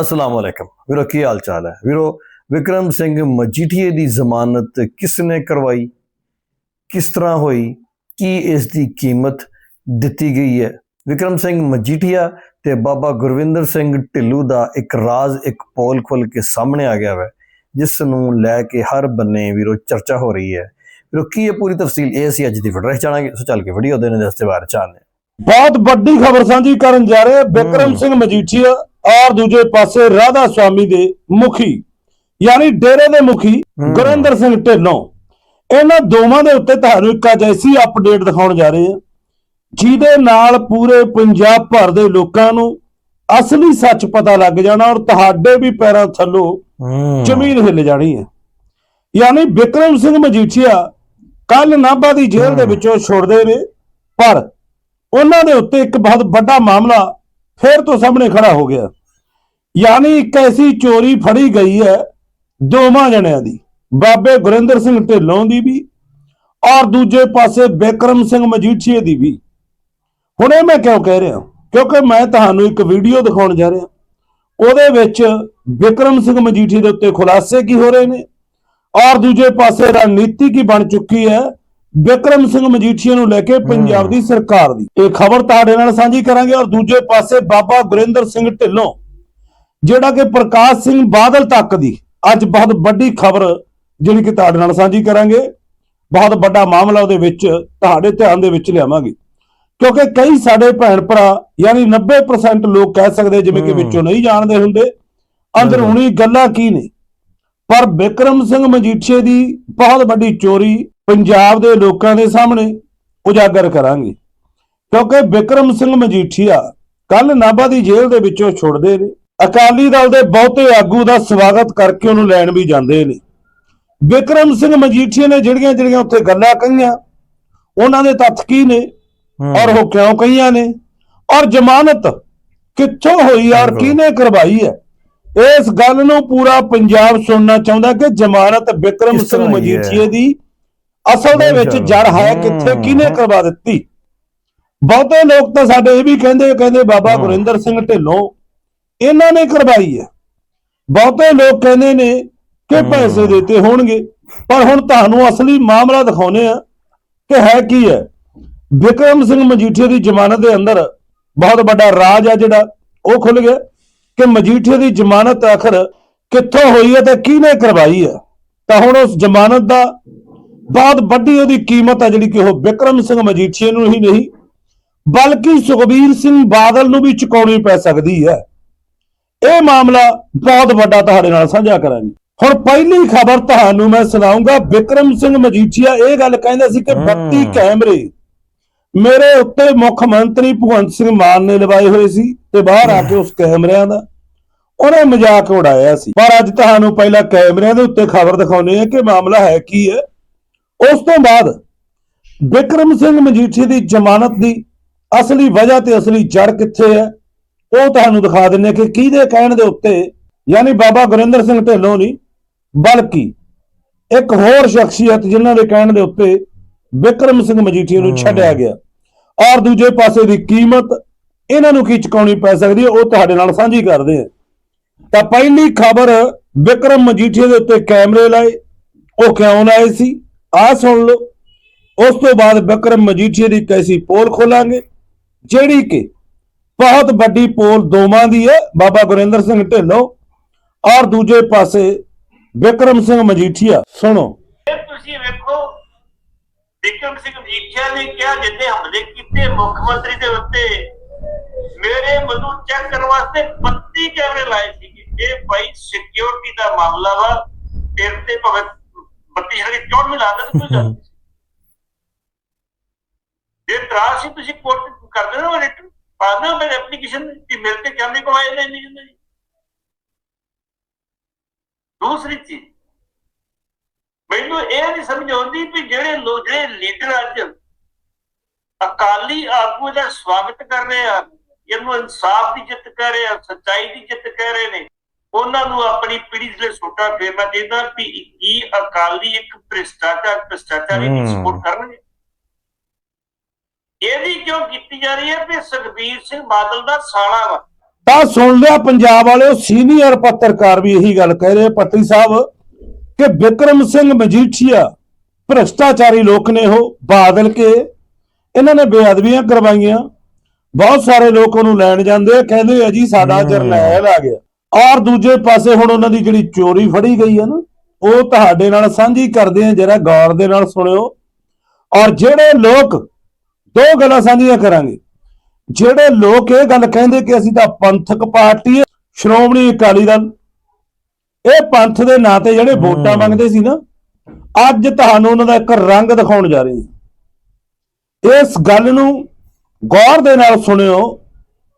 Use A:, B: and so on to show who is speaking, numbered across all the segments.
A: ਅਸਲਾਮ ਵਾਲੇਕਮ ਵੀਰੋ ਕੀ ਹਾਲ ਚਾਲ ਹੈ? ਵੀਰੋ ਵਿਕਰਮ ਸਿੰਘ ਮਜੀਠੀਏ ਦੀ ਜ਼ਮਾਨਤ ਕਿਸ ਨੇ ਕਰਵਾਈ? ਕਿਸ ਤਰ੍ਹਾਂ ਹੋਈ? ਕੀ ਇਸ ਦੀ ਕੀਮਤ ਦਿੱਤੀ ਗਈ ਹੈ? ਵਿਕਰਮ ਸਿੰਘ ਮਜੀਠੀਆ ਤੇ ਬਾਬਾ ਗੁਰਵਿੰਦਰ ਸਿੰਘ ਢਿੱਲੂ ਦਾ ਇੱਕ ਰਾਜ਼ ਇੱਕ ਪੋਲ ਖੁੱਲ ਕੇ ਸਾਹਮਣੇ ਆ ਗਿਆ ਹੈ ਜਿਸ ਨੂੰ ਲੈ ਕੇ ਹਰ ਬੰਨੇ ਵੀਰੋ ਚਰਚਾ ਹੋ ਰਹੀ ਹੈ। ਵੀਰੋ ਕੀ ਹੈ ਪੂਰੀ ਤਫਸੀਲ ਇਹ ਅਸੀਂ ਅੱਜ ਦੀ ਵੀਡੀਓ ਜਾਣਾਂਗੇ ਸੋ ਚੱਲ ਕੇ ਵੀਡੀਓ ਦੇ ਨੇ ਦਸਤੇ ਬਾਰੇ ਚਾਹਨੇ
B: ਬਹੁਤ ਵੱਡੀ ਖਬਰ ਸਾਂਝੀ ਕਰਨ ਜਾ ਰਹੇ। ਬਿਕਰਮ। ਸਿੰਘ ਮਜੀਠੀਆ ਔਰ ਦੂਜੇ ਪਾਸੇ ਰਾਧਾ ਸਵਾਮੀ ਦੇ ਮੁਖੀ ਯਾਨੀ ਡੇਰੇ ਦੇ ਮੁਖੀ। ਗੁਰਿੰਦਰ ਸਿੰਘ ਢਿੱਲੋਂ ਇਹਨਾਂ ਦੋਵਾਂ ਦੇ ਉੱਤੇ ਤੁਹਾਨੂੰ ਇੱਕ ਅਜੈਸੀ ਅਪਡੇਟ ਦਿਖਾਉਣ ਜਾ ਰਹੇ ਹਾਂ ਜਿਹਦੇ ਨਾਲ ਪੂਰੇ ਪੰਜਾਬ ਭਰ ਦੇ ਲੋਕਾਂ ਨੂੰ ਅਸਲੀ ਸੱਚ ਪਤਾ ਲੱਗ ਜਾਣਾ ਔਰ ਤੁਹਾਡੇ ਵੀ ਪੈਰਾਂ ਥੱਲੋਂ ਜ਼ਮੀਨ ਹਿੱਲ ਜਾਣੀ ਹੈ ਯਾਨੀ ਬਿਕਰਮ ਸਿੰਘ ਮਜੀਠੀਆ ਕੱਲ ਨਾਭਾ ਦੀ ਜੇਲ੍ਹ ਦੇ। ਵਿੱਚੋਂ ਛੁੱਟਦੇ ਨੇ ਪਰ ਉਹਨਾਂ ਦੇ ਉੱਤੇ ਇੱਕ ਬਹੁਤ ਵੱਡਾ ਮਾਮਲਾ ਫੇਰ ਤੋਂ ਸਾਹਮਣੇ ਖੜਾ ਹੋ ਗਿਆ ਯਾਨੀ ਇੱਕ ਐਸੀ ਚੋਰੀ ਫੜੀ ਗਈ ਹੈ ਦੋਵਾਂ ਜਣਿਆਂ ਦੀ। ਬਾਬੇ ਗੁਰਿੰਦਰ ਸਿੰਘ ਢਿੱਲੋਂ ਦੀ ਵੀ ਔਰ ਦੂਜੇ ਪਾਸੇ ਬਿਕਰਮ ਸਿੰਘ ਮਜੀਠੀਏ ਦੀ ਵੀ। ਹੁਣ ਇਹ ਮੈਂ ਕਿਉਂ ਕਹਿ ਰਿਹਾ? ਕਿਉਂਕਿ ਮੈਂ ਤੁਹਾਨੂੰ ਇੱਕ ਵੀਡੀਓ ਦਿਖਾਉਣ ਜਾ ਰਿਹਾ। ਉਹਦੇ ਵਿੱਚ ਬਿਕਰਮ ਸਿੰਘ ਮਜੀਠੀਏ ਦੇ ਉੱਤੇ ਖੁਲਾਸੇ ਕੀ ਹੋ ਰਹੇ ਨੇ ਔਰ ਦੂਜੇ ਪਾਸੇ ਰਣਨੀਤੀ ਕੀ ਬਣ ਚੁੱਕੀ ਹੈ ਬਿਕਰਮ ਸਿੰਘ ਮਜੀਠੀਆ ਨੂੰ ਲੈ ਕੇ ਪੰਜਾਬ ਦੀ ਸਰਕਾਰ ਦੀ। ਇਹ ਖਬਰ ਤੁਹਾਡੇ ਨਾਲ ਸਾਂਝੀ ਕਰਾਂਗੇ ਔਰ ਦੂਜੇ ਪਾਸੇ ਬਾਬਾ ਗੁਰਿੰਦਰ ਸਿੰਘ ਢਿੱਲੋਂ ਜਿਹੜਾ ਕਿ ਪ੍ਰਕਾਸ਼ ਸਿੰਘ ਬਾਦਲ ਤੱਕ ਦੀ ਅੱਜ ਬਹੁਤ ਵੱਡੀ ਖਬਰ ਜਿਹੜੀ ਕਿ ਤੁਹਾਡੇ ਨਾਲ ਸਾਂਝੀ ਕਰਾਂਗੇ। ਬਹੁਤ ਵੱਡਾ ਮਾਮਲਾ ਉਹਦੇ ਵਿੱਚ ਤੁਹਾਡੇ ਧਿਆਨ ਦੇ ਵਿੱਚ ਲਿਆਵਾਂਗੇ। ਕਿਉਂਕਿ ਕਈ ਸਾਡੇ ਭੈਣ ਭਰਾ ਯਾਨੀ 90% ਲੋਕ ਕਹਿ ਸਕਦੇ ਜਿਵੇਂ ਕਿ। ਵਿੱਚੋਂ ਨਹੀਂ ਜਾਣਦੇ ਹੁੰਦੇ। ਅੰਦਰੂਨੀ ਗੱਲਾਂ ਕੀ ਨੇ? ਪਰ ਬਿਕਰਮ ਸਿੰਘ ਮਜੀਠੀਏ ਦੀ ਬਹੁਤ ਵੱਡੀ ਚੋਰੀ ਪੰਜਾਬ ਦੇ ਲੋਕਾਂ ਦੇ ਸਾਹਮਣੇ ਉਜਾਗਰ ਕਰਾਂਗੇ। ਕਿਉਂਕਿ ਬਿਕਰਮ ਸਿੰਘ ਮਜੀਠੀਆ ਕੱਲ ਨਾਭਾ ਦੀ ਜੇਲ੍ਹ ਦੇ ਵਿੱਚੋਂ ਛੁੱਟਦੇ ਨੇ। ਅਕਾਲੀ ਦਲ ਦੇ ਬਹੁਤੇ ਆਗੂ ਦਾ ਸਵਾਗਤ ਕਰਕੇ ਉਹਨੂੰ ਲੈਣ ਵੀ ਜਾਂਦੇ ਨੇ ਬਿਕਰਮ ਸਿੰਘ ਮਜੀਠੀਆ ਨੇ ਜਿਹੜੀਆਂ ਜਿਹੜੀਆਂ ਉੱਥੇ ਗੱਲਾਂ ਕਹੀਆਂ ਉਹਨਾਂ ਦੇ ਤੱਥ ਕੀ ਨੇ ਔਰ ਉਹ ਕਿਉਂ ਕਹੀਆਂ ਨੇ ਔਰ ਜ਼ਮਾਨਤ ਕਿੱਥੋਂ ਹੋਈ ਔਰ। ਕਿਹਨੇ ਕਰਵਾਈ ਹੈ ਇਸ ਗੱਲ ਨੂੰ ਪੂਰਾ ਪੰਜਾਬ ਸੁਣਨਾ ਚਾਹੁੰਦਾ ਕਿ ਜ਼ਮਾਨਤ ਬਿਕਰਮ
A: ਕਿਸ
B: ਸਿੰਘ? ਮਜੀਠੀਏ ਦੀ ਅਸਲ ਦੇ ਵਿੱਚ। ਜੜ ਹੈ ਕਿੱਥੇ। ਕਿਹਨੇ ਕਰਵਾ ਦਿੱਤੀ ਬਹੁਤੇ ਲੋਕ ਤਾਂ ਸਾਡੇ ਇਹ ਵੀ ਕਹਿੰਦੇ ਕਹਿੰਦੇ ਬਾਬਾ। ਗੁਰਿੰਦਰ ਸਿੰਘ ਢਿੱਲੋਂ ਇਹਨਾਂ ਨੇ ਕਰਵਾਈ ਹੈ। ਬਹੁਤੇ ਲੋਕ ਕਹਿੰਦੇ ਨੇ ਕਿ। ਪੈਸੇ ਦਿੱਤੇ ਹੋਣਗੇ ਪਰ ਹੁਣ ਤੁਹਾਨੂੰ ਅਸਲੀ ਮਾਮਲਾ ਦਿਖਾਉਨੇ ਆ ਕਿ ਹੈ ਕੀ ਹੈ। ਵਿਕਰਮ ਸਿੰਘ ਮਜੀਠੀਆ ਦੀ ਜ਼ਮਾਨਤ ਦੇ ਅੰਦਰ ਬਹੁਤ ਵੱਡਾ ਰਾਜ ਆ ਜਿਹੜਾ ਉਹ ਖੁੱਲ ਗਿਆ ਕਿ ਮਜੀਠੀਆ ਦੀ ਜ਼ਮਾਨਤ ਆਖਰ ਕਿੱਥੋਂ ਹੋਈ ਹੈ ਤੇ ਕਿਹਨੇ ਕਰਵਾਈ ਹੈ। ਤਾਂ ਹੁਣ ਉਸ ਜ਼ਮਾਨਤ ਦਾ ਬਹੁਤ ਵੱਡੀ ਉਹਦੀ ਕੀਮਤ ਆ ਜਿਹੜੀ ਕਿ ਉਹ ਵਿਕਰਮ ਸਿੰਘ ਮਜੀਠੀਆ ਨੂੰ ਹੀ ਨਹੀਂ ਬਲਕਿ ਸੁਖਬੀਰ ਸਿੰਘ ਬਾਦਲ ਨੂੰ ਵੀ ਚੁਕਾਉਣੀ ਪੈ ਸਕਦੀ ਹੈ। ਮਾਮਲਾ ਬਹੁਤ ਵੱਡਾ ਤੁਹਾਡੇ ਨਾਲ ਸਾਂਝਾ ਕਰਾਂਗੇ। ਹੁਣ ਪਹਿਲੀ ਖਬਰ ਤੁਹਾਨੂੰ ਮੈਂ ਸੁਣਾਉਂਗਾ ਵਿਕਰਮ ਸਿੰਘ ਮਜੀਠੀਆ ਇਹ ਗੱਲ ਕਹਿੰਦਾ ਸੀ ਕਿ
A: ਹਮ।
B: 32 ਕੈਮਰੇ ਮੇਰੇ ਉੱਤੇ ਮੁੱਖ ਮੰਤਰੀ ਭਗਵੰਤ ਸਿੰਘ ਮਾਨ ਨੇ ਲਵਾਏ ਹੋਏ ਸੀ ਤੇ ਬਾਹਰ ਆ ਕੇ ਉਸ ਕੈਮਰਿਆਂ ਦਾ ਉਹਨੇ ਮਜ਼ਾਕ ਉਡਾਇਆ ਸੀ। ਪਰ ਅੱਜ ਤੁਹਾਨੂੰ ਪਹਿਲਾਂ ਕੈਮਰਿਆਂ ਦੇ ਉੱਤੇ ਖਬਰ ਦਿਖਾਉਣੀ ਹੈ ਕਿ ਮਾਮਲਾ ਹੈ ਕੀ ਹੈ। ਉਸ ਤੋਂ ਬਾਅਦ ਵਿਕਰਮ ਸਿੰਘ ਮਜੀਠੀ ਦੀ ਜ਼ਮਾਨਤ ਦੀ ਅਸਲੀ ਵਜ੍ਹਾ ਤੇ ਅਸਲੀ ਜੜ ਕਿੱਥੇ ਹੈ? ਉਹ ਤੁਹਾਨੂੰ ਦਿਖਾ ਦਿੰਨੇ ਕਿ ਕਿਹਦੇ ਕਹਿਣ ਦੇ ਉੱਤੇ ਯਾਨੀ ਬਾਬਾ ਗੁਰਿੰਦਰ ਸਿੰਘ ਢਿੱਲੋਂ ਨਹੀਂ ਬਲਕਿ ਇੱਕ ਹੋਰ ਸ਼ਖਸੀਅਤ ਜਿਨ੍ਹਾਂ ਦੇ ਕਹਿਣ ਦੇ ਉੱਤੇ ਵਿਕਰਮ ਸਿੰਘ ਮਜੀਠੀਆ ਨੂੰ। ਛੱਡਿਆ ਗਿਆ। ਔਰ ਦੂਜੇ ਪਾਸੇ ਦੀ ਕੀਮਤ ਇਹਨਾਂ ਨੂੰ ਕੀ ਚੁਕਾਉਣੀ ਪੈ ਸਕਦੀ ਹੈ ਉਹ ਤੁਹਾਡੇ ਨਾਲ ਸਾਂਝੀ ਕਰਦੇ ਹਾਂ। ਤਾਂ ਪਹਿਲੀ ਖਬਰ ਵਿਕਰਮ ਮਜੀਠੀਆ ਦੇ ਉੱਤੇ ਕੈਮਰੇ ਲਾਏ ਉਹ ਕਿਉਂ ਲਾਏ ਸੀ? ਆਹ ਸੁਣ ਲਓ। ਉਸ ਤੋਂ ਬਾਅਦ ਵਿਕਰਮ ਮਜੀਠੀਆ ਦੀ ਕੈਸੀ ਪੋਲ ਖੋਲਾਂਗੇ ਜਿਹੜੀ ਕਿ ਬਹੁਤ ਵੱਡੀ ਪੋਲ ਦੋਵਾਂ ਦੀ ਹੈ, ਬਾਬਾ ਗੁਰਿੰਦਰ ਸਿੰਘ ਢਿੱਲੋਂ ਔਰ ਦੂਜੇ ਪਾਸੇ ਵਿਕਰਮ ਸਿੰਘ ਮਜੀਠੀਆ। ਸੁਣੋ।
C: ਇਹ ਤੁਸੀਂ ਵੇਖੋ, ਵਿਕਰਮ ਸਿੰਘ ਮਜੀਠੀਆ ਨੇ ਕਿਹਾ ਜਿੰਨੇ ਹਮਲੇ ਕੀਤੇ ਮੁੱਖ ਮੰਤਰੀ ਦੇ ਉੱਤੇ, ਮੇਰੇ ਮਨੂ ਚੈੱਕ ਕਰਨ ਵਾਸਤੇ 32 ਕੈਮਰੇ ਲਾਏ ਸੀਗੇ। ਇਹ ਭਾਈ ਸਿਕਿਉਰਿਟੀ ਦਾ ਮਾਮਲਾ ਵਾ ਤੇਰੇ ਤੇ ਭਾਵੇਂ 32 ਜਿਹੜੇ ਚੋਣ ਮਿਲਾ ਦੇ ਕੋਈ ਗੱਲ ਨਹੀਂ। ਜੇ ਸੀ ਤੁਸੀਂ ਕੋਰਟ ਹੋ ਦੇਣਾ ਰਿਟ ਪਾਣਾ ਮੇਰੇ ਐਪਲੀਕੇਸ਼ਨ ਕਿ ਮੇਰੇ ਤੇ ਕੈਮਰੇ ਕੋ ਆਏ ਨਹੀਂ ਨਹੀਂ ਦੂਸਰੀ ਚੀਜ਼ ਮੈਨੂੰ ਇਹ ਨਹੀਂ ਸਮਝ ਆਉਂਦੀ ਵੀ ਜਿਹੜੇ ਲੋਕ ਜਿਹੜੇ ਲੀਡਰ ਅੱਜ ਅਕਾਲੀ ਆਗੂ ਦਾ ਸਵਾਗਤ ਕਰ ਰਹੇ ਆ ਇਹਨੂੰ ਇਨਸਾਫ ਦੀ ਜਿੱਤ ਕਰ ਰਹੇ ਆ ਸੱਚਾਈ ਦੀ ਜਿੱਤ ਕਹਿ ਰਹੇ ਨੇ ਉਹਨਾਂ ਨੂੰ ਆਪਣੀ ਪੀੜ੍ਹੀ ਦੇ ਸੋਟਾ ਫੇਰਨਾ ਚਾਹੀਦਾ ਵੀ ਕੀ ਅਕਾਲੀ ਇੱਕ ਭ੍ਰਿਸ਼ਟਾਚਾਰ ਭ੍ਰਿਸ਼ਟਾਚਾਰੀ ਦੀ। ਸਪੋਰਟ ਕਰਨਗੇ ਇਹਦੀ ਕਿਉਂ ਕੀਤੀ ਜਾ ਰਹੀ ਹੈ ਵੀ ਸੁਖਬੀਰ ਸਿੰਘ ਬਾਦਲ ਦਾ ਸਾਲਾ ਵਾ?
B: ਤਾਂ ਸੁਣ ਲਿਆ ਪੰਜਾਬ ਵਾਲਿਓ ਸੀਨੀਅਰ ਪੱਤਰਕਾਰ ਵੀ ਇਹੀ ਗੱਲ ਕਹਿ ਰਹੇ ਪੱਤਰੀ ਸਾਹਿਬ ਕਿ ਵਿਕਰਮ ਸਿੰਘ ਮਜੀਠੀਆ ਭ੍ਰਸ਼ਟਾਚਾਰੀ ਲੋਕ ਨੇ ਉਹ ਬਾਦਲ ਕੇ। ਇਹਨਾਂ ਨੇ ਬੇਅਦਬੀਆਂ ਕਰਵਾਈਆਂ। ਬਹੁਤ ਸਾਰੇ ਲੋਕ ਉਹਨੂੰ ਲੈਣ ਜਾਂਦੇ ਆ ਕਹਿੰਦੇ ਆ ਜੀ ਸਾਡਾ। ਜਰਨੈਲ ਆ ਗਿਆ। ਔਰ ਦੂਜੇ ਪਾਸੇ ਹੁਣ ਉਹਨਾਂ ਦੀ ਜਿਹੜੀ ਚੋਰੀ ਫੜੀ ਗਈ ਹੈ ਨਾ ਉਹ ਤੁਹਾਡੇ ਨਾਲ ਸਾਂਝੀ ਕਰਦੇ ਆ ਜਰਾ ਗੌਰ ਦੇ ਨਾਲ ਸੁਣਿਓ। ਔਰ ਜਿਹੜੇ ਲੋਕ ਦੋ ਗੱਲਾਂ ਸਾਂਝੀਆਂ ਕਰਾਂਗੇ। ਜਿਹੜੇ ਲੋਕ ਇਹ ਗੱਲ ਕਹਿੰਦੇ ਕਿ ਅਸੀਂ ਤਾਂ ਪੰਥਕ ਪਾਰਟੀ ਹੈ ਸ਼੍ਰੋਮਣੀ ਅਕਾਲੀ ਦਲ ਇਹ ਪੰਥ ਦੇ ਨਾਂ ਤੇ ਜਿਹੜੇ ਵੋਟਾਂ। ਮੰਗਦੇ ਸੀ ਨਾ ਅੱਜ ਤੁਹਾਨੂੰ ਉਹਨਾਂ ਦਾ ਇੱਕ ਰੰਗ ਦਿਖਾਉਣ ਜਾ ਰਹੇ ਹਾਂ। ਇਸ ਗੱਲ ਨੂੰ ਗੌਰ ਦੇ ਨਾਲ ਸੁਣਿਓ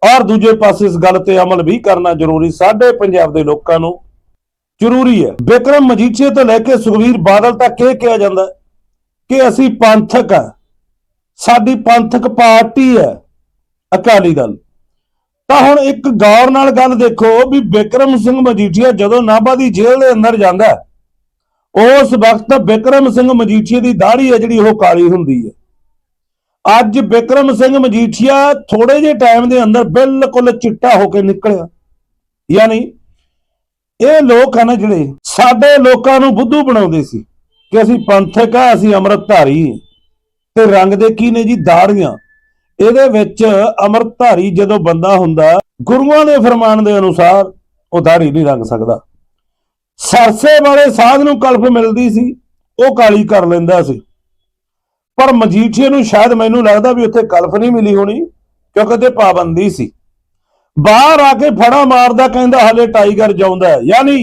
B: ਔਰ ਦੂਜੇ ਪਾਸੇ ਇਸ ਗੱਲ ਤੇ ਅਮਲ ਵੀ ਕਰਨਾ ਜ਼ਰੂਰੀ ਸਾਡੇ ਪੰਜਾਬ ਦੇ ਲੋਕਾਂ ਨੂੰ ਜ਼ਰੂਰੀ ਹੈ। ਵਿਕਰਮ ਮਜੀਠੀਆ ਤੋਂ ਲੈ ਕੇ ਸੁਖਵੀਰ ਬਾਦਲ ਤੱਕ ਇਹ ਕਿਹਾ ਜਾਂਦਾ ਕਿ ਅਸੀਂ ਪੰਥਕ ਆ ਸਾਡੀ ਪੰਥਕ ਪਾਰਟੀ ਹੈ, ਅਕਾਲੀ ਦਲ। ਤਾਂ ਹੁਣ ਇੱਕ ਗੌਰ ਨਾਲ ਗੱਲ ਦੇਖੋ ਵੀ ਬਿਕਰਮ ਸਿੰਘ ਮਜੀਠੀਆ ਜਦੋਂ ਨਾਭਾ ਦੀ ਜੇਲ੍ਹ ਦੇ ਅੰਦਰ ਜਾਂਦਾ ਉਸ ਵਕਤ ਬਿਕਰਮ ਸਿੰਘ ਮਜੀਠੀਆ ਦੀ ਦਾੜੀ ਹੈ ਜਿਹੜੀ ਉਹ ਕਾਲੀ ਹੁੰਦੀ ਹੈ। ਅੱਜ ਬਿਕਰਮ ਸਿੰਘ ਮਜੀਠੀਆ ਥੋੜੇ ਜਿਹੇ ਟਾਈਮ ਦੇ ਅੰਦਰ ਬਿਲਕੁਲ ਚਿੱਟਾ ਹੋ ਕੇ ਨਿਕਲਿਆ। ਯਾਨੀ ਇਹ ਲੋਕ ਹਨ ਜਿਹੜੇ ਸਾਡੇ ਲੋਕਾਂ ਨੂੰ ਬੁੱਧੂ ਬਣਾਉਂਦੇ ਸੀ ਕਿ ਅਸੀਂ ਪੰਥਕ ਆ, ਅਸੀਂ ਅੰਮ੍ਰਿਤਧਾਰੀ ਹਾਂ। ਤੇ ਰੰਗ ਦੇ ਕੀ ਨੇ ਜੀ? ਦਾੜੀਆਂ। ਇਹਦੇ ਵਿੱਚ ਅੰਮ੍ਰਿਤਧਾਰੀ ਜਦੋਂ ਬੰਦਾ ਹੁੰਦਾ, ਗੁਰੂਆਂ ਦੇ ਫਰਮਾਨ ਦੇ ਅਨੁਸਾਰ ਉਹ ਦਾੜੀ ਨਹੀਂ ਰੰਗ ਸਕਦਾ। ਸਰਸੇ ਵਾਲੇ ਸਾਧ ਨੂੰ ਕਲਪ ਮਿਲਦੀ ਸੀ, ਉਹ ਕਾਲੀ ਕਰ ਲੈਂਦਾ ਸੀ। ਪਰ ਮਜੀਠੀਏ ਨੂੰ ਸ਼ਾਇਦ ਮੈਨੂੰ ਲੱਗਦਾ ਵੀ ਉੱਥੇ ਕਲਫ ਨਹੀਂ ਮਿਲੀ ਹੋਣੀ, ਕਿਉਂਕਿ ਤੇ ਪਾਬੰਦੀ ਸੀ। ਬਾਹਰ ਆ ਕੇ ਫੜਾ ਮਾਰਦਾ ਕਹਿੰਦਾ ਹਲੇ ਟਾਈਗਰ ਜਾਉਂਦਾ ਯਾਨੀ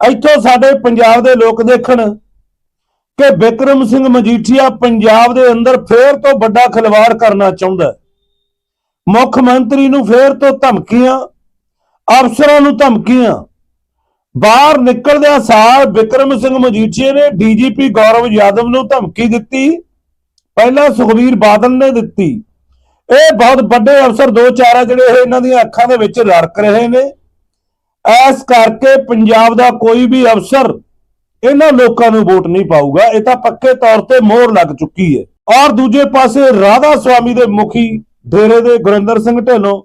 B: ਇੱਥੋਂ ਸਾਡੇ ਪੰਜਾਬ ਦੇ ਲੋਕ ਦੇਖਣ ਕਿ ਵਿਕਰਮ ਸਿੰਘ ਮਜੀਠੀਆ ਪੰਜਾਬ ਦੇ ਅੰਦਰ ਫੇਰ ਤੋਂ ਵੱਡਾ ਖਿਲਵਾੜ ਕਰਨਾ ਚਾਹੁੰਦਾ ਹੈ। ਮੁੱਖ ਮੰਤਰੀ ਨੂੰ ਫੇਰ ਤੋਂ ਧਮਕੀਆਂ, ਅਫਸਰਾਂ ਨੂੰ ਧਮਕੀਆਂ। ਬਾਹਰ ਨਿਕਲਦਿਆਂ ਸਾਰ ਵਿਕਰਮ ਸਿੰਘ ਮਜੀਠੀਆ ਨੇ ਡੀਜੀਪੀ ਗੌਰਵ ਯਾਦਵ ਨੂੰ ਧਮਕੀ ਦਿੱਤੀ। ਪਹਿਲਾਂ ਸੁਖਵੀਰ ਬਾਦਲ ਨੇ ਦਿੱਤੀ। ਇਹ ਬਹੁਤ ਵੱਡੇ ਅਫਸਰ ਦੋ ਚਾਰ ਆ ਜਿਹੜੇ ਇਹ ਇਹਨਾਂ ਦੀਆਂ ਅੱਖਾਂ ਦੇ ਵਿੱਚ ਰੜਕ ਰਹੇ ਨੇ। ਐਸ ਕਰਕੇ ਪੰਜਾਬ ਦਾ ਕੋਈ ਵੀ ਅਫਸਰ ਇਹਨਾਂ ਲੋਕਾਂ ਨੂੰ ਵੋਟ ਨਹੀਂ ਪਾਊਗਾ, ਇਹ ਤਾਂ ਪੱਕੇ ਤੌਰ ਤੇ ਮੋਹਰ ਲੱਗ ਚੁੱਕੀ ਹੈ। ਔਰ ਦੂਜੇ ਪਾਸੇ ਰਾਧਾ ਸੁਆਮੀ ਦੇ ਮੁਖੀ ਡੇਰੇ ਦੇ ਗੁਰਿੰਦਰ ਸਿੰਘ ਢਿੱਲੋਂ,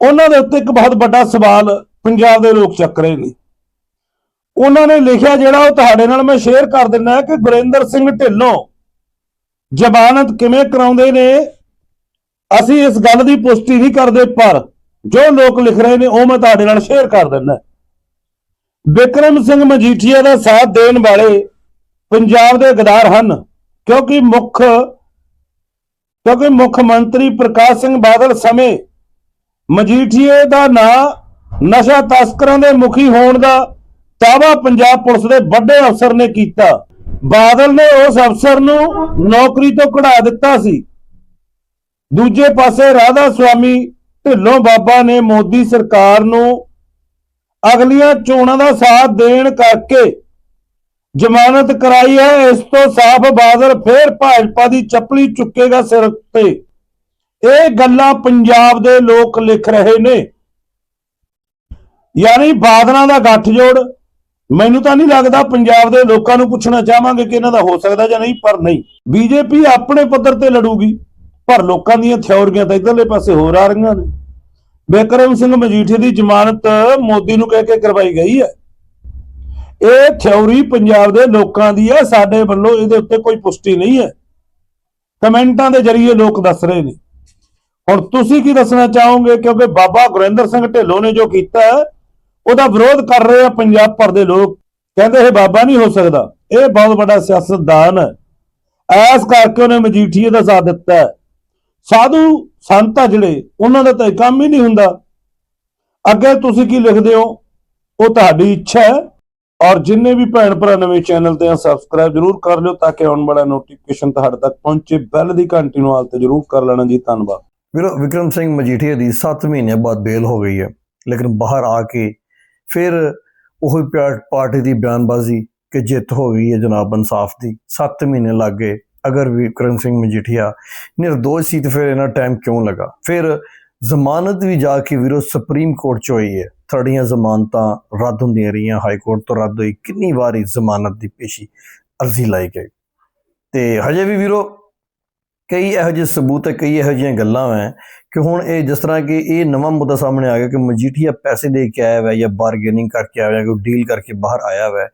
B: ਉਹਨਾਂ ਦੇ ਉੱਤੇ ਇੱਕ ਬਹੁਤ ਵੱਡਾ ਸਵਾਲ ਪੰਜਾਬ ਦੇ ਲੋਕ ਚੱਕ ਰਹੇ ਨੇ। ਉਹਨਾਂ ਨੇ ਲਿਖਿਆ ਜਿਹੜਾ ਉਹ ਤੁਹਾਡੇ ਨਾਲ ਮੈਂ ਸ਼ੇਅਰ ਕਰ ਦਿੰਦਾ ਕਿ ਗੁਰਿੰਦਰ ਸਿੰਘ ਢਿੱਲੋਂ ਜ਼ਮਾਨਤ ਕਿਵੇਂ ਕਰਾਉਂਦੇ ਨੇ, ਅਸੀਂ ਇਸ ਗੱਲ ਦੀ ਪੁਸ਼ਟੀ ਨਹੀਂ ਕਰਦੇ, ਪਰ ਜੋ ਲੋਕ ਲਿਖ ਰਹੇ ਨੇ ਉਹ ਮੈਂ ਤੁਹਾਡੇ ਨਾਲ ਸ਼ੇਅਰ ਕਰ ਦਿੰਦਾ ਵਿਕਰਮ ਸਿੰਘ ਮਜੀਠੀਆ ਦਾ ਸਾਥ ਦੇਣ ਵਾਲੇ ਪੰਜਾਬ ਦੇ ਗਦਾਰ ਹਨ, ਕਿਉਂਕਿ ਮੁੱਖ ਕਿਉਂਕਿ ਮੁੱਖ ਮੰਤਰੀ ਪ੍ਰਕਾਸ਼ ਸਿੰਘ ਬਾਦਲ ਸਮੇਂ ਮਜੀਠੀਏ ਦਾ ਨਾਂ ਨਸ਼ਾ ਤਸਕਰਾਂ ਦੇ ਮੁਖੀ ਹੋਣ ਦਾ ਦਾਅਵਾ ਪੰਜਾਬ ਪੁਲਿਸ ਦੇ ਵੱਡੇ ਅਫਸਰ ਨੇ ਕੀਤਾ। ਬਾਦਲ ਨੇ ਉਸ ਅਫਸਰ ਨੂੰ ਨੌਕਰੀ ਤੋਂ ਕਢਾ ਦਿੱਤਾ ਸੀ। ਦੂਜੇ ਪਾਸੇ ਰਾਧਾ ਸੁਆਮੀ ਢਿੱਲੋਂ ਬਾਬਾ ਨੇ ਮੋਦੀ ਸਰਕਾਰ ਨੂੰ ਅਗਲੀਆਂ ਚੋਣਾਂ ਦਾ ਸਾਥ ਦੇਣ ਕਰਕੇ ਜ਼ਮਾਨਤ ਕਰਾਈ ਹੈ, ਇਸ ਤੋਂ ਸਾਫ਼ ਬਾਦਲ ਫੇਰ ਭਾਜਪਾ ਦੀ ਚੱਪਲੀ ਚੁੱਕੇਗਾ ਸਿਰ ਤੇ ਇਹ ਗੱਲਾਂ ਪੰਜਾਬ ਦੇ ਲੋਕ ਲਿਖ ਰਹੇ ਨੇ। ਯਾਨੀ ਬਾਦਲਾਂ ਦਾ ਗੱਠਜੋੜ, ਮੈਨੂੰ ਤਾਂ ਨਹੀਂ ਲੱਗਦਾ ਪੰਜਾਬ ਦੇ ਲੋਕਾਂ ਨੂੰ ਪੁੱਛਣਾ ਚਾਹਾਂਗੇ ਕਿ ਇਹਨਾਂ ਦਾ ਹੋ ਸਕਦਾ ਜਾਂ ਨਹੀਂ, ਪਰ ਨਹੀਂ। ਬੀਜੇਪੀ ਆਪਣੇ ਪੱਧਰ ਤੇ ਲੜੂਗੀ, ਪਰ ਲੋਕਾਂ ਦੀਆਂ ਥਿਉਰੀਆਂ ਤਾਂ ਇਧਰਲੇ ਪਾਸੇ ਹੋਰ ਆ ਰਹੀਆਂ ਨੇ। ਬਿਕਰਮ ਸਿੰਘ ਮਜੀਠੀ ਦੀ ਜ਼ਮਾਨਤ ਮੋਦੀ ਨੂੰ ਕਹਿ ਕੇ ਕਰਵਾਈ ਗਈ ਹੈ। ਇਹ ਥਿਉਰੀ ਪੰਜਾਬ ਦੇ ਲੋਕਾਂ ਦੀ ਹੈ, ਸਾਡੇ ਵੱਲੋਂ ਇਹਦੇ ਉੱਤੇ ਕੋਈ ਪੁਸ਼ਟੀ ਨਹੀਂ ਹੈ। ਕਮੈਂਟਾਂ ਦੇ ਜ਼ਰੀਏ ਲੋਕ ਦੱਸ ਰਹੇ ਨੇ। ਹੁਣ ਤੁਸੀਂ ਕੀ ਦੱਸਣਾ ਚਾਹੋਗੇ? ਕਿਉਂਕਿ ਬਾਬਾ ਗੁਰਿੰਦਰ ਸਿੰਘ ਢਿੱਲੋਂ ਨੇ ਜੋ ਕੀਤਾ, ਉਹਦਾ ਵਿਰੋਧ ਕਰ ਰਹੇ ਆ ਪੰਜਾਬ ਭਰ ਦੇ ਲੋਕ। ਕਹਿੰਦੇ ਇਹ ਬਾਬਾ ਨਹੀਂ ਹੋ ਸਕਦਾ। ਇਹ ਬਹੁਤ ਵੱਡਾ ਸਿਆਸਤਦਾਨ ਹੈ। ਐਸ ਕਰਕੇ ਉਹਨੇ ਮਜੀਠੀਏ ਦਾ ਸਾਥ ਦਿੱਤਾ ਸਾਧੂ ਸੰਤ ਆ ਜਿਹੜੇ, ਉਹਨਾਂ ਦਾ ਤਾਂ ਇਹ ਕੰਮ ਹੀ ਨਹੀਂ ਹੁੰਦਾ। ਅੱਗੇ ਤੁਸੀਂ ਕੀ ਲਿਖਦੇ ਹੋ? ਉਹ ਤੁਹਾਡੀ ਇੱਛਾ ਹੈ ਔਰ ਜਿੰਨੇ ਵੀ ਭੈਣ ਭਰਾ ਨਵੇਂ ਚੈਨਲ ਤੇ ਆ ਸਬਸਕ੍ਰਾਈਬ ਜਰੂਰ ਕਰ ਲਿਓ ਤਾਂ ਕਿ ਆਉਣ ਵਾਲਾ ਨੋਟੀਫਿਕੇਸ਼ਨ ਤੁਹਾਡੇ ਤੱਕ ਪਹੁੰਚੇ। ਬੈਲ ਦੀ ਘੰਟੀ ਨੂੰ ਹਾਲ ਤੇ ਜਰੂਰ ਕਰ ਲੈਣਾ ਜੀ। ਧੰਨਵਾਦ।
A: ਵੀਰੋ, ਵਿਕਰਮ ਸਿੰਘ ਮਜੀਠੀਆ ਦੀ 7 ਮਹੀਨਿਆਂ ਬਾਅਦ ਬੇਲ ਹੋ ਗਈ ਹੈ, ਲੇਕਿਨ ਬਾਹਰ ਆ ਕੇ ਫਿਰ ਉਹੀ ਪਾ- ਪਾਰਟੀ ਦੀ ਬਿਆਨਬਾਜ਼ੀ ਕਿ ਜਿੱਤ ਹੋ ਗਈ ਹੈ ਜਨਾਬ ਇਨਸਾਫ ਦੀ। 7 ਮਹੀਨੇ ਲੱਗ ਗਏ। ਅਗਰ ਵਿਕਰਮ ਸਿੰਘ ਮਜੀਠੀਆ ਨਿਰਦੋਸ਼ ਸੀ ਤੇ ਫਿਰ ਇਹਨਾਂ ਟਾਈਮ ਕਿਉਂ ਲਗਾ? ਫਿਰ ਜ਼ਮਾਨਤ ਵੀ ਜਾ ਕੇ ਵੀਰੋ ਸੁਪਰੀਮ ਕੋਰਟ ਚ ਹੋਈ ਹੈ। ਥੜੀਆਂ ਜ਼ਮਾਨਤਾਂ ਰੱਦ ਹੁੰਦੀਆਂ ਰਹੀਆਂ। ਹਾਈ ਕੋਰਟ ਤੋਂ ਰੱਦ ਹੋਈ। ਕਿੰਨੀ ਵਾਰੀ ਜ਼ਮਾਨਤ ਦੀ ਪੇਸ਼ੀ ਅਰਜ਼ੀ ਲਾਈ ਗਈ। ਤੇ ਹਜੇ ਵੀ ਵੀਰੋ ਕਈ ਇਹੋ ਜਿਹੇ ਸਬੂਤ ਹੈ, ਕਈ ਇਹੋ ਜਿਹੀਆਂ ਗੱਲਾਂ ਹੈ ਕਿ ਹੁਣ ਇਹ ਜਿਸ ਤਰ੍ਹਾਂ ਕਿ ਇਹ ਨਵਾਂ ਮੁੱਦਾ ਸਾਹਮਣੇ ਆ ਗਿਆ ਕਿ ਮਜੀਠੀਆ ਪੈਸੇ ਦੇ ਕੇ ਆਇਆ ਹੈ ਜਾਂ ਬਾਰਗੇਨਿੰਗ ਕਰਕੇ ਆਇਆ ਕੋਈ ਡੀਲ ਕਰਕੇ ਬਾਹਰ ਆਇਆ ਹੈ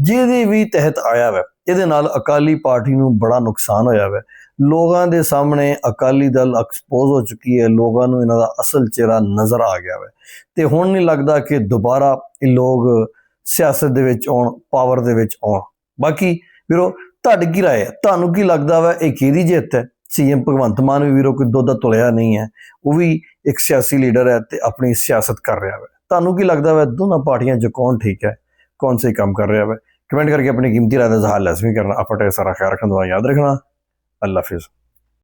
A: ਜਿਹਦੇ ਵੀ ਤਹਿਤ ਆਇਆ ਹੈ ਇਹਦੇ ਨਾਲ ਅਕਾਲੀ ਪਾਰਟੀ ਨੂੰ ਬੜਾ ਨੁਕਸਾਨ ਹੋਇਆ ਹੈ ਲੋਕਾਂ ਦੇ ਸਾਹਮਣੇ ਅਕਾਲੀ ਦਲ ਐਕਸਪੋਜ਼ ਹੋ ਚੁੱਕੀ ਹੈ, ਲੋਕਾਂ ਨੂੰ ਇਹਨਾਂ ਦਾ ਅਸਲ ਚਿਹਰਾ ਨਜ਼ਰ ਆ ਗਿਆ ਹੈ ਤੇ ਹੁਣ ਨਹੀਂ ਲੱਗਦਾ ਕਿ ਦੁਬਾਰਾ ਇਹ ਲੋਕ ਸਿਆਸਤ ਦੇ ਵਿੱਚ ਆਉਣ ਪਾਵਰ ਦੇ ਵਿੱਚ ਆਉਣ। ਬਾਕੀ ਵੀਰੋ, ਤੁਹਾਡੀ ਕੀ ਰਾਏ ਹੈ? ਤੁਹਾਨੂੰ ਕੀ ਲੱਗਦਾ ਵਾ, ਇਹ ਕਿਹਦੀ ਜਿੱਤ ਹੈ? ਸੀਐਮ ਭਗਵੰਤ ਮਾਨ ਵੀ ਵੀਰੋ ਕੋਈ ਦੁੱਧ ਦਾ ਤੁਲਿਆ ਨਹੀਂ ਹੈ। ਉਹ ਵੀ ਇੱਕ ਸਿਆਸੀ ਲੀਡਰ ਹੈ ਤੇ ਆਪਣੀ ਸਿਆਸਤ ਕਰ ਰਿਹਾ ਹੈ ਤੁਹਾਨੂੰ ਕੀ ਲੱਗਦਾ ਵਾ, ਦੋਨਾਂ ਪਾਰਟੀਆਂ 'ਚ ਕੌਣ ਠੀਕ ਹੈ, ਕੌਣ ਸਹੀ ਕੰਮ ਕਰ ਰਿਹਾ ਹੈ ਕਮੈਂਟ ਕਰਕੇ ਆਪਣੀ ਕੀਮਤੀ ਰਾਏ ਦਾ ਇਜ਼ਹਾਰ ਲਾਜ਼ਮੀ ਕਰਨਾ। ਆਪਣਾ ਸਾਰਾ ਖਿਆਲ ਰੱਖਣਾ ਦੁਆ ਯਾਦ ਰੱਖਣਾ। ਅੱਲਾ ਹਾਫਿਜ਼।